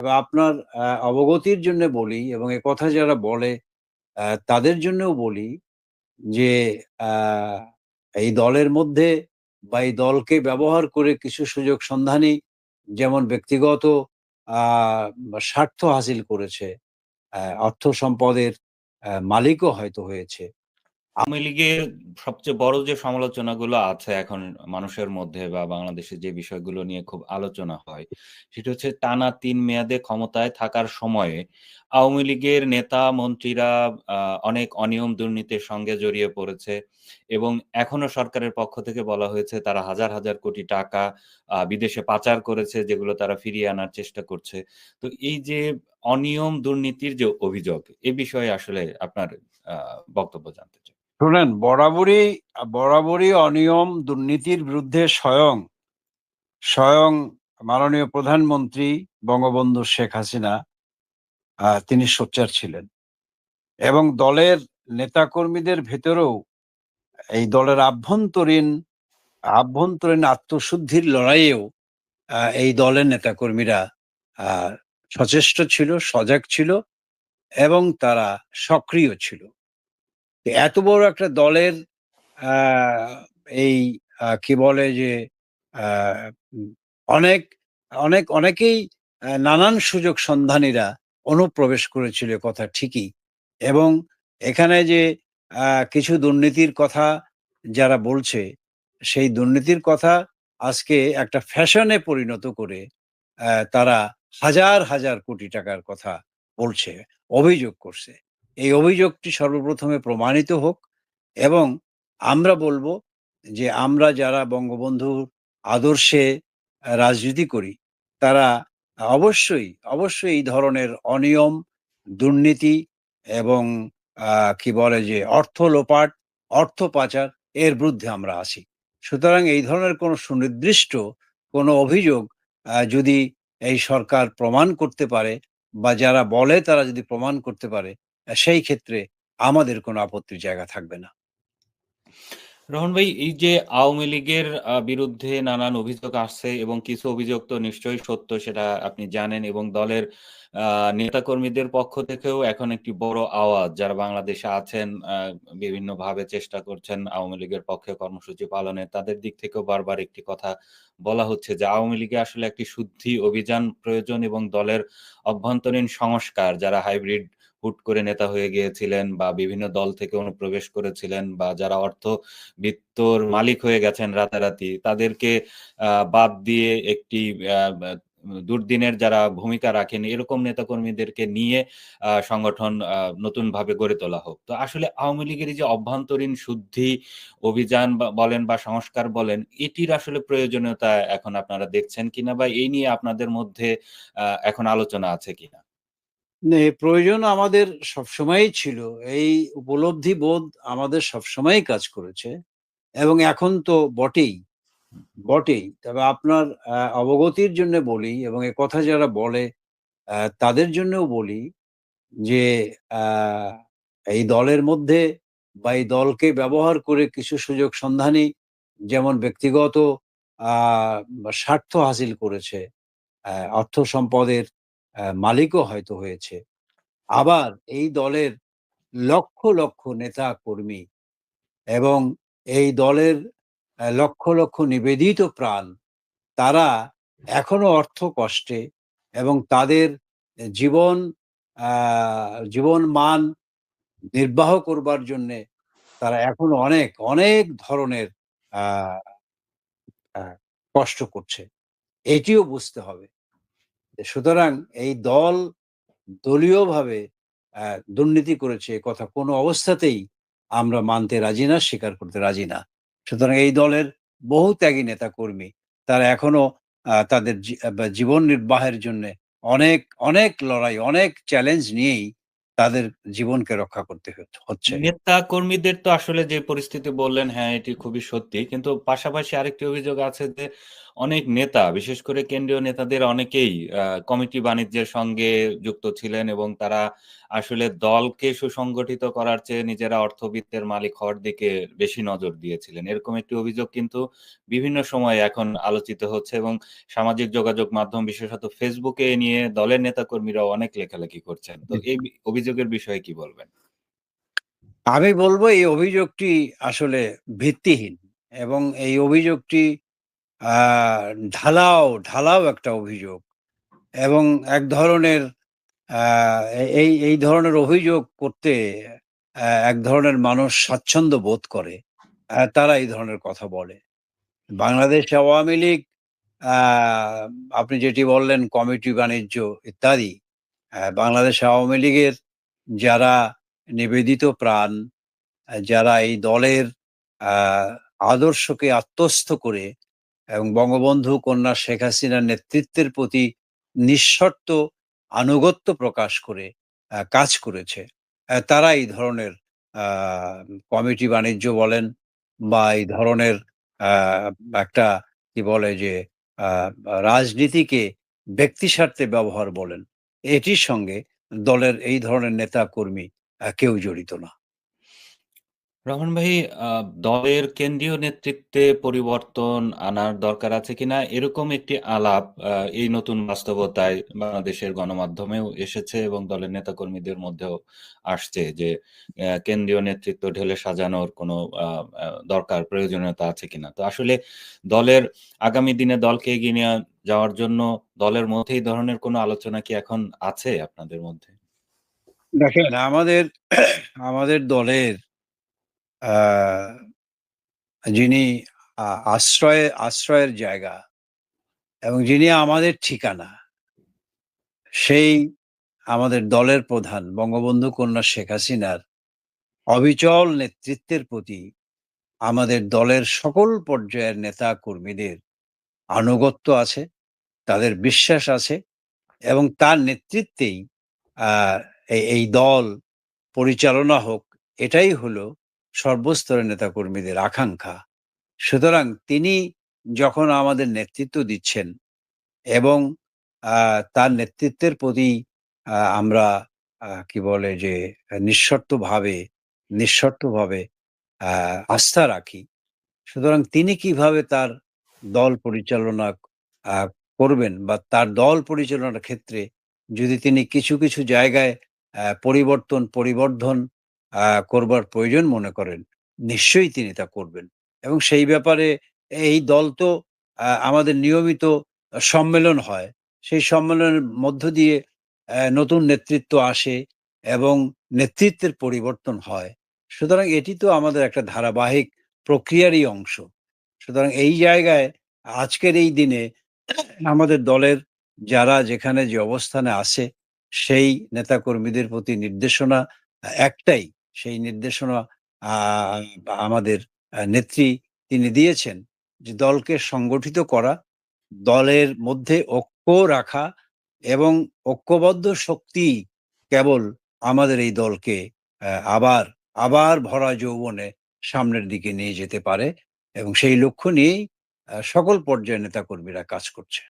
তবে আপনার অবগতির জন্য বলি এবং এ কথা যারা বলে তাদের জন্যও বলি যে এই দলের মধ্যে বা এই দলকে ব্যবহার করে কিছু সুযোগ সন্ধানী যেমন ব্যক্তিগত স্বার্থ হাসিল করেছে, অর্থ সম্পদের মালিকও হয়তো হয়েছে। আওয়ামী লীগের সবচেয়ে বড় যে সমালোচনাগুলো আছে এখন মানুষের মধ্যে বা বাংলাদেশে যে বিষয়গুলো নিয়ে খুব আলোচনা হয়, সেটা হচ্ছে টানা তিন মেয়াদে ক্ষমতায় থাকার সময়ে আওয়ামী লীগের নেতা মন্ত্রীরা অনেক অনিয়ম দুর্নীতির সঙ্গে জড়িয়ে পড়েছে এবং এখনও সরকারের পক্ষ থেকে বলা হয়েছে তারা হাজার, হাজার কোটি টাকা বিদেশে পাচার করেছে যেগুলো তারা ফিরিয়ে আনার চেষ্টা করছে। তো এই যে অনিয়ম দুর্নীতির যে অভিযোগ, এ বিষয়ে আসলে আপনার বক্তব্য জানতে চাই। শুনেন বরাবরই বরাবরই অনিয়ম দুর্নীতির বিরুদ্ধে স্বয়ং, স্বয়ং মাননীয় প্রধানমন্ত্রী বঙ্গবন্ধু শেখ হাসিনা তিনি সোচ্চার ছিলেন। এবং দলের নেতাকর্মীদের ভেতরেও এই দলের আভ্যন্তরীণ আভ্যন্তরীণ আত্মশুদ্ধির লড়াইয়েও এই দলের নেতাকর্মীরা সচেষ্ট ছিল, সজাগ ছিল এবং তারা সক্রিয় ছিল। এত বড় একটা দলের এই কি বলে যে অনেক, অনেক অনেকেই নানান সুযোগ সন্ধানীরা অনুপ্রবেশ করেছিল কথা ঠিকই। এবং এখানে যে কিছু দুর্নীতির কথা যারা বলছে, সেই দুর্নীতির কথা আজকে একটা ফ্যাশনে পরিণত করে তারা হাজার, হাজার কোটি টাকার কথা বলছে, অভিযোগ করছে। এই অভিযোগটি সর্বপ্রথমে প্রমাণিত হোক এবং আমরা বলব যে আমরা যারা বঙ্গবন্ধুর আদর্শে রাজনীতি করি, তারা অবশ্যই, অবশ্যই এই ধরনের অনিয়ম, দুর্নীতি এবং কি বলে যে অর্থ লোপাট, অর্থ পাচার এর বিরুদ্ধে আমরা আছি। সুতরাং এই ধরনের কোনো সুনির্দিষ্ট কোনো অভিযোগ যদি এই সরকার প্রমাণ করতে পারে বা যারা বলে তারা যদি প্রমাণ করতে পারে, সেই ক্ষেত্রে আমাদের কোনো আপত্তির জায়গা থাকবে না। রোহন ভাই, এই যে আওয়ামী লীগের বিরুদ্ধে নানান অভিযোগ আসছে এবং কিছু অভিযোগ তো নিশ্চয়ই সত্য সেটা আপনি জানেন এবং দলের নেতাকর্মীদের পক্ষ থেকেও এখন একটি বড় আওয়াজ যারা বাংলাদেশে আছেন বিভিন্নভাবে চেষ্টা করছেন আওয়ামী লীগের পক্ষে কর্মসূচি পালনে তাদের দিক থেকেও বারবার একটি কথা বলা হচ্ছে যে আওয়ামী লীগে আসলে একটি শুদ্ধি অভিযান প্রয়োজন এবং দলের অভ্যন্তরীণ সংস্কার যারা হাইব্রিড হুট করে নেতা হয়ে গিয়েছিলেন বা বিভিন্ন দল থেকে অনুপ্রবেশ করেছিলেন বা যারা অর্থবিত্তর মালিক হয়ে গেছেন রাতারাতি তাদেরকে বাদ দিয়ে একটি দুর্দিনের যারা ভূমিকা রাখেন এরকম নেতাকর্মীদেরকে নিয়ে সংগঠন আ নতুনভাবে গড়ে তোলা হোক। তো আসলে আওয়ামী লীগের যে অভ্যন্তরীণ শুদ্ধি অভিযান বলেন বা সংস্কার বলেন, এটির আসলে প্রয়োজনীয়তা এখন আপনারা দেখছেন কিনা বা এই নিয়ে আপনাদের মধ্যে এখন আলোচনা আছে কিনা? প্রয়োজন আমাদের সবসময়ই ছিল। এই উপলব্ধি বোধ আমাদের সবসময়ই কাজ করেছে এবং এখন তো বটেই, বটেই। তবে আপনার অবগতির জন্য বলি এবং এ কথা যারা বলে তাদের জন্যও বলি যে এই দলের মধ্যে বা এই দলকে ব্যবহার করে কিছু সুযোগ সন্ধানী যেমন ব্যক্তিগত স্বার্থ হাসিল করেছে, অর্থ সম্পদের মালিকও হয়তো হয়েছে। আবার এই দলের লক্ষ, লক্ষ নেতা কর্মী এবং এই দলের লক্ষ, লক্ষ নিবেদিত প্রাণ তারা এখনও অর্থ কষ্টে এবং তাদের জীবন জীবন মান নির্বাহ করবার জন্যে তারা এখনও অনেক, অনেক ধরনের কষ্ট করছে। এটিও বুঝতে হবে। সুতরাং এই দল দলীয়ভাবে দুর্নীতি করেছে কথা কোনো অবস্থাতেই আমরা মানতে রাজি না, স্বীকার করতে রাজি না। সুতরাং এই দলের বহু ত্যাগী নেতাকর্মী তারা এখনও তাদের জীবন নির্বাহের জন্যে অনেক, অনেক লড়াই, অনেক চ্যালেঞ্জ নিয়েই তাদের জীবনকে রক্ষা করতে হচ্ছে। নেতা কর্মীদের তো আসলে যে পরিস্থিতি বললেন হ্যাঁ, এটি খুবই সত্যি। কিন্তু পাশাপাশি আরেকটি অভিযোগ আছে যে অনেক নেতা, বিশেষ করে কেন্দ্রীয় নেতাদের অনেকেই কমিটি বাণিজ্যের সঙ্গে যুক্ত ছিলেন এবং তারা আসলে দলকে সুসংগঠিত করার চেয়ে নিজেরা অর্থবিত্তের মালিক হওয়ার দিকে বেশি নজর দিয়েছিলেন। এরকম একটি অভিযোগ কিন্তু বিভিন্ন সময়ে এখন আলোচিত হচ্ছে এবং সামাজিক যোগাযোগ মাধ্যম, বিশেষত ফেসবুকে নিয়ে দলের নেতাকর্মীরাও অনেক লেখালেখি করছেন। তো এই অভিযোগের বিষয়ে কি বলবেন? আমি বলব এই অভিযোগটি আসলে ভিত্তিহীন এবং এই অভিযোগটি ঢালাও, ঢালাও একটা অভিযোগ এবং এক ধরনের এই এই ধরনের অভিযোগ করতে এক ধরনের মানুষ স্বাচ্ছন্দ্য বোধ করে। তারা এই ধরনের কথা বলে। বাংলাদেশ আওয়ামী লীগ আপনি যেটি বললেন কমিটি বাণিজ্য ইত্যাদি। বাংলাদেশ আওয়ামী লীগের যারা নিবেদিত প্রাণ, যারা এই দলের আদর্শকে আত্মস্থ করে এবং বঙ্গবন্ধু কন্যা শেখ হাসিনার নেতৃত্বের প্রতি নিঃশর্ত আনুগত্য প্রকাশ করে কাজ করেছে। তারা এই ধরনের কমিটি বাণিজ্য বলেন বা এই ধরনের একটা কি বলে যে রাজনীতিকে ব্যক্তিস্বার্থে ব্যবহার বলেন। এটির সঙ্গে দলের এই ধরনের নেতা-কর্মী কেউ জড়িত না। রহমান ভাই, আ, দলের কেন্দ্রীয় নেতৃত্বে পরিবর্তন আনার দরকার আছে কিনা এরকম একটি আলাপ, আ, এই নতুন বাস্তবতায় বাংলাদেশের গণমাধ্যমেও এসেছে এবং দলের নেতাকর্মীদের মধ্যেও আসছে যে অ্যা কেন্দ্রীয় নেতৃত্ব ঢেলে সাজানোর কোনো, আ আ, দরকার, প্রয়োজনীয়তা আছে কিনা। তো আসলে দলের আগামী দিনে দলকে এগিয়ে নিয়ে যাওয়ার জন্য দলের মধ্যে এই ধরনের কোনো আলোচনা কি এখন আছে আপনাদের মধ্যে? দেখেন, আমাদের আমাদের দলের যিনি আশ্রয়ে আশ্রয়ের জায়গা এবং যিনি আমাদের ঠিকানা সেই আমাদের দলের প্রধান বঙ্গবন্ধু কন্যা শেখ হাসিনার অবিচল নেতৃত্বের প্রতি আমাদের দলের সকল পর্যায়ের নেতা কর্মীদের আনুগত্য আছে, তাদের বিশ্বাস আছে এবং তার নেতৃত্বেই এই দল পরিচালনা হোক এটাই হলো সর্বস্তরের নেতাকর্মীদের আকাঙ্ক্ষা। সুতরাং তিনি যখন আমাদের নেতৃত্ব দিচ্ছেন এবং তার নেতৃত্বের প্রতি আমরা কি বলে যে নিঃশর্তভাবে নিঃশর্তভাবে আস্থা রাখি। সুতরাং তিনি কীভাবে তার দল পরিচালনা করবেন বা তার দল পরিচালনার ক্ষেত্রে যদি তিনি কিছু, কিছু জায়গায় পরিবর্তন, পরিবর্ধন করবার প্রয়োজন মনে করেন, নিশ্চয়ই তিনি তা করবেন। এবং সেই ব্যাপারে এই দল তো আমাদের নিয়মিত সম্মেলন হয়। সেই সম্মেলনের মধ্য দিয়ে নতুন নেতৃত্ব আসে এবং নেতৃত্বের পরিবর্তন হয়। সুতরাং এটি তো আমাদের একটা ধারাবাহিক প্রক্রিয়ারই অংশ। সুতরাং এই জায়গায় আজকের এই দিনে আমাদের দলের যারা যেখানে যে অবস্থানে আছে সেই নেতাকর্মীদের প্রতি নির্দেশনা একটাই। সেই নির্দেশনা আমাদের নেত্রী তিনি দিয়েছেন যে দলকে সংগঠিত করা, দলের মধ্যে ঐক্য রাখা এবং ঐক্যবদ্ধ শক্তিই কেবল আমাদের এই দলকে আবার, আবার ভরা যৌবনে সামনের দিকে নিয়ে যেতে পারে এবং সেই লক্ষ্য নিয়েই সকল পর্যায়ের নেতাকর্মীরা কাজ করছে।